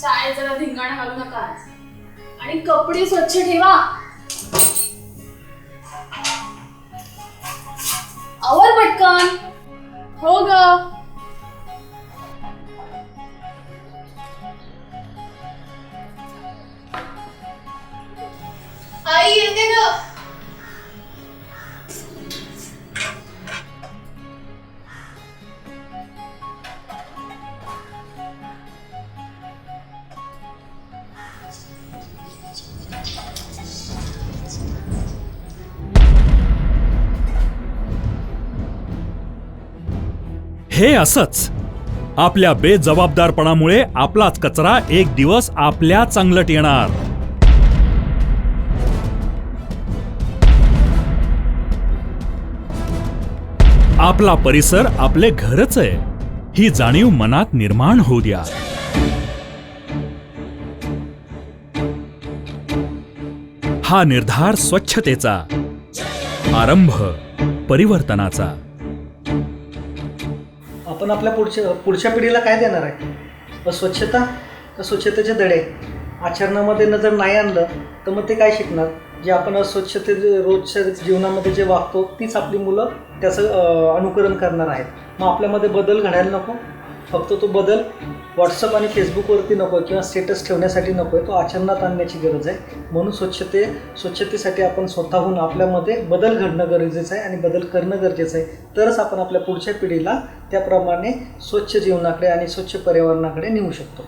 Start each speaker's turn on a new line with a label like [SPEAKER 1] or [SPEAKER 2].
[SPEAKER 1] शाळेत जरा धिंगाणा घालू नका आणि कपडे स्वच्छ ठेवा. आवर पटकन. हो ग. आई येते ग.
[SPEAKER 2] हे असंच. आपल्या बेजबाबदारपणामुळे आपलाच कचरा एक दिवस आपल्या चांगलट येणार. आपला परिसर आपले घरच आहे. ही जाणीव मनात निर्माण होऊ द्या. हा निर्धार स्वच्छतेचा आरंभ परिवर्तनाचा.
[SPEAKER 3] आपण आपल्या पुढच्या पुढच्या पिढीला काय देणार आहे? स्वच्छता तर स्वच्छतेचे धडे. आचरणामध्ये न जर नाही आणलं तर मग ते काय शिकणार? जे आपण अस्वच्छते रोजच्या जीवनामध्ये जे वागतो तीच आपली मुलं त्याचं अनुकरण करणार आहेत. मग आपल्यामध्ये बदल घडायला नको. फक्त तो बदल व्हॉट्सअप आणि फेसबुकवरती नको आहे किंवा स्टेटस ठेवण्यासाठी नको आहे तो आचरणात आणण्याची गरज आहे. म्हणून स्वच्छते स्वच्छतेसाठी आपण स्वतःहून आपल्यामध्ये बदल घडणं गरजेचं आहे आणि बदल करणं गरजेचं आहे. तरच आपण आपल्या पुढच्या पिढीला त्याप्रमाणे स्वच्छ जीवनाकडे आणि स्वच्छ पर्यावरणाकडे नेऊ शकतो.